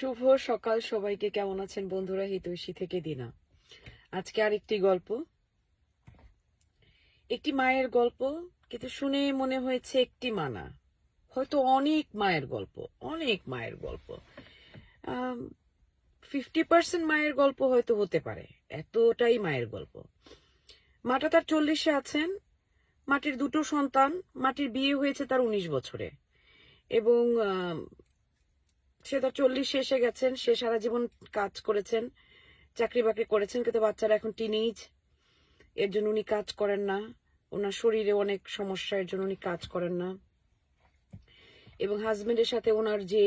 শুভ সকাল সবাইকে। কেমন আছেন বন্ধুরা? হিতৈষী থেকে দিনা। আজকে আরেকটি গল্প। একটি মায়ের গল্প, কিন্তু শুনে মনে হয়েছে একটি মানা। হয়তো অনেক মায়ের গল্প, অনেক মায়ের গল্প। ফিফটি পার্সেন্ট মায়ের গল্প হয়তো হতে পারে। এতটাই মায়ের গল্প। মাটা তার চল্লিশে আছেন। মাটির দুটো সন্তান। মাটির বিয়ে হয়েছে তার উনিশ বছরে। এবং সে তার চল্লিশে এসে গেছেন, সে সারা জীবন কাজ করেছেন, চাকরি বাকরি করেছেন, কিন্তু বাচ্চারা এখন টিনেজ এর জন্য উনি কাজ করেন না। ওনার শরীরে অনেক সমস্যা, এর জন্য উনি কাজ করেন না। এবং হাজবেন্ডের সাথে ওনার যে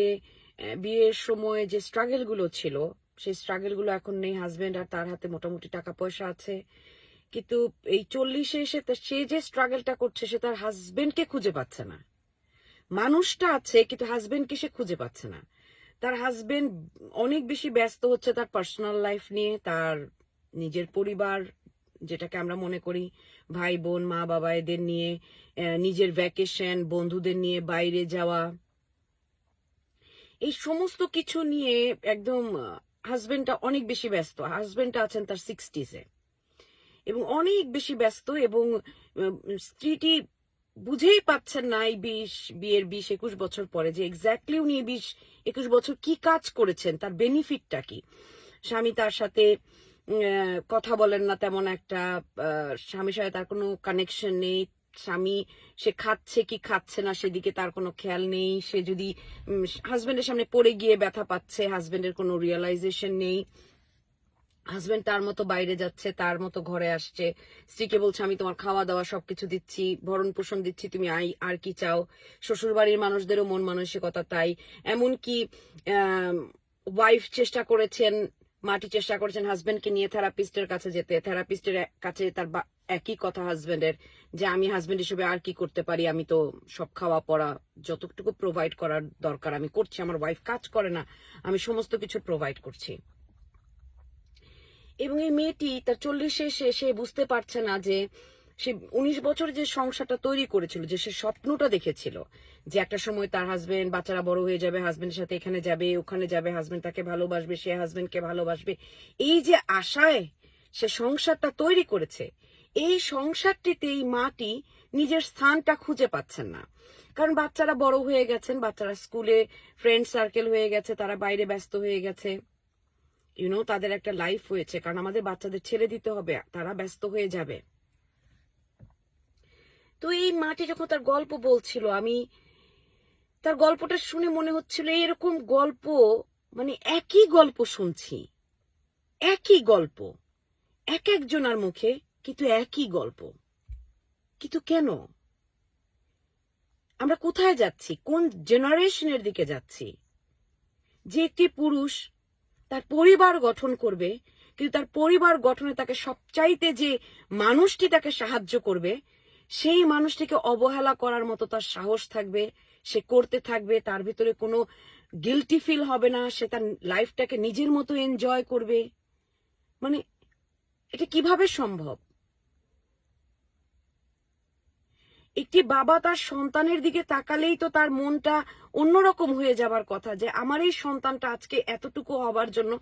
বিয়ের সময় যে স্ট্রাগলগুলো ছিল, সেই স্ট্রাগলগুলো এখন নেই হাজবেন্ড আর তার হাতে মোটামুটি টাকা পয়সা আছে। কিন্তু এই চল্লিশে এসে সে যে স্ট্রাগলটা করছে, সে তার হাজবেন্ডকে খুঁজে পাচ্ছে না। মানুষটা আছে, কিন্তু হাজবেন্ডকে সে খুঁজে পাচ্ছে না। তার হাজবেন্ড অনেক বেশি ব্যস্ত হচ্ছে তার পার্সোনাল লাইফ নিয়ে, তার নিজের পরিবার, যেটাকে আমরা মনে করি ভাই, বোন, মা, বাবা এদের নিয়ে নিজের ভ্যাকেশন বন্ধুদের নিয়ে বাইরে যাওয়া। এই সমস্ত কিছু নিয়ে একদম হাজবেন্ডটা অনেক বেশি ব্যস্ত। হাজবেন্ডটা আছেন তার সিক্সটিসে এবং অনেক বেশি ব্যস্ত এবং স্ত্রীটি বুঝেই পাচ্ছেন না এই বিশ, বিয়ের বিশ একুশ বছর পরে যে এক্স্যাক্টলি উনি বিশ একুশ বছর কি কাজ করেছেন, তার বেনিফিটটা কি? স্বামী তার সাথে কথা বলেন না তেমন একটা স্বামীর সাথে তার কোনো কানেকশন নেই, স্বামী সে খাচ্ছে কি খাচ্ছে না সেদিকে তার কোনো খেয়াল নেই, সে যদি হাজবেন্ডের সামনে পড়ে গিয়ে ব্যথা পাচ্ছে হাজবেন্ডের কোনো রিয়েলাইজেশন নেই। হাজবেন্ড তার মতো বাইরে যাচ্ছে, তার মতো ঘরে আসছে। স্ত্রীকে বলছে, আমি তোমার খাওয়া দাওয়া সবকিছু দিচ্ছি ভরণ পোষণ দিচ্ছি, তুমি আই, আর কি চাও? শ্বশুর বাড়ির মানুষদেরও মন মানসিকতা তাই। এমনকি ওয়াইফ চেষ্টা করেছেন, মাটি চেষ্টা করেছেন হাজবেন্ডকে নিয়ে থেরাপিস্টের কাছে যেতে। থেরাপিস্টের কাছে তার একই কথা হাজবেন্ডের যে আমি হাজবেন্ড হিসেবে আর কি করতে পারি? আমি তো সব খাওয়া পড়া যতটুকু প্রোভাইড করার দরকার, আমি করছি, আমার ওয়াইফ কাজ করে না, আমি সমস্ত কিছু প্রোভাইড করছি। এবং এই মেয়েটি তার চল্লিশে এসে সে বুঝতে পারছে না যে সে উনিশ বছর যে সংসারটা তৈরি করেছিল, যে সে স্বপ্নটা দেখেছিল, যে একটা সময় তার হাজবেন্ড বাচ্চারা বড় হয়ে যাবে হাজবেন্ডের সাথে এখানে যাবে, ওখানে যাবে হাজবেন্ড তাকে ভালোবাসবে, সে হাজবেন্ডকে ভালোবাসবে। এই যে আশায় সে সংসারটা তৈরি করেছে, এই সংসারটিতে এই মাটি নিজের স্থানটা খুঁজে পাচ্ছেন না। কারণ বাচ্চারা বড় হয়ে গেছেন, বাচ্চারা স্কুলে ফ্রেন্ড সার্কেল হয়ে গেছে, তারা বাইরে ব্যস্ত হয়ে গেছে। ইউনো তাদের একটা লাইফ হয়েছে। কারণ আমাদের বাচ্চাদের ছেড়ে দিতে হবে, তারা ব্যস্ত হয়ে যাবে। তো এই মাটি যখন তার গল্প বলছিল, আমি তার গল্পটা শুনে মনে হচ্ছিল এরকম গল্প মানে একই গল্প শুনছি। একই গল্প। এক একজনার মুখে কিন্তু একই গল্প। কিন্তু কেন? আমরা কোথায় যাচ্ছি? কোন জেনারেশনের দিকে যাচ্ছি? যে একটি পুরুষ তার পরিবার গঠন করবে, কিন্তু তার পরিবার গঠনে তাকে সবচাইতে যে মানুষটি তাকে সাহায্য করবে, সেই মানুষটিকে অবহেলা করার মতো তার সাহস থাকবে, সে করতে থাকবে, তার ভিতরে কোনো গিলটি ফিল হবে না, সে তার লাইফটাকে নিজের মতো এনজয় করবে। মানে এটা কীভাবে সম্ভব? একটি বাবা তার সন্তানের দিকে তাকালেই তো তার মনটা অন্যরকম হয়ে যাবার কথা যে আমার এই সন্তানটা আজকে এতটুকু হবার জন্য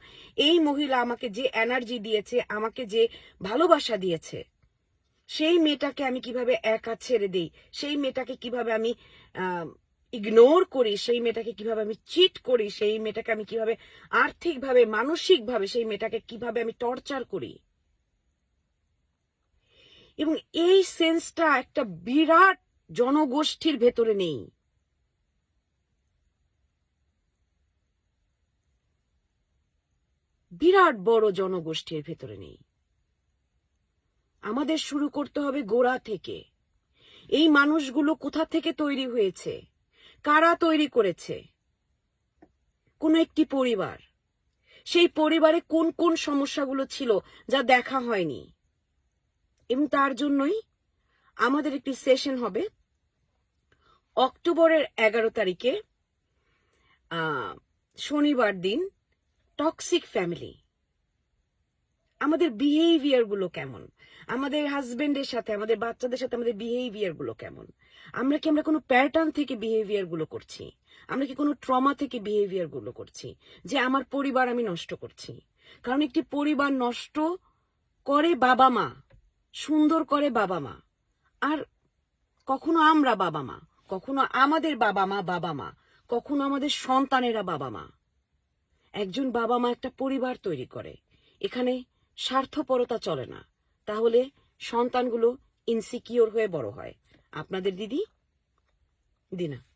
এই মহিলা আমাকে যে এনার্জি দিয়েছে, আমাকে যে ভালোবাসা দিয়েছে, সেই মেয়েটাকে আমি কীভাবে একা ছেড়ে দেই, সেই মেয়েটাকে কীভাবে আমি ইগনোর করি, সেই মেয়েটাকে কীভাবে আমি চিট করি, সেই মেয়েটাকে আমি কীভাবে আর্থিকভাবে, মানসিকভাবে, সেই মেয়েটাকে কীভাবে আমি টর্চার করি। এবং এই সেন্সটা একটা বিরাট জনগোষ্ঠীর ভেতরে নেই। বিরাট বড় জনগোষ্ঠীর ভেতরে নেই। আমাদের শুরু করতে হবে গোড়া থেকে। এই মানুষগুলো কোথা থেকে তৈরি হয়েছে? কারা তৈরি করেছে? কোন একটি পরিবার। সেই পরিবারে কোন কোন সমস্যাগুলো ছিল যা দেখা হয়নি? এবং তার জন্যই আমাদের একটি সেশন হবে অক্টোবরের এগারো তারিখে শনিবার দিন টক্সিক ফ্যামিলি আমাদের বিহেভিয়ারগুলো কেমন? আমাদের হাজবেন্ডের সাথে, আমাদের বাচ্চাদের সাথে আমাদের বিহেভিয়ারগুলো কেমন? আমরা কি আমরা কোনো প্যাটার্ন থেকে বিহেভিয়ারগুলো করছি? আমরা কি কোনো ট্রমা থেকে বিহেভিয়ারগুলো করছি? যে আমার পরিবার আমি নষ্ট করছি। কারণ একটি পরিবার নষ্ট করে বাবা মা। সুন্দর করে বাবা মা। আর কখনো আমরা বাবা মা, কখনো আমাদের বাবা মা বাবা মা, কখনো আমাদের সন্তানেরা বাবা মা। একজন বাবা মা একটা পরিবার তৈরি করে, এখানে স্বার্থপরতা চলে না। তাহলে সন্তানগুলো ইনসিকিওর হয়ে বড় হয়। আপনাদের দিদি? দিনা।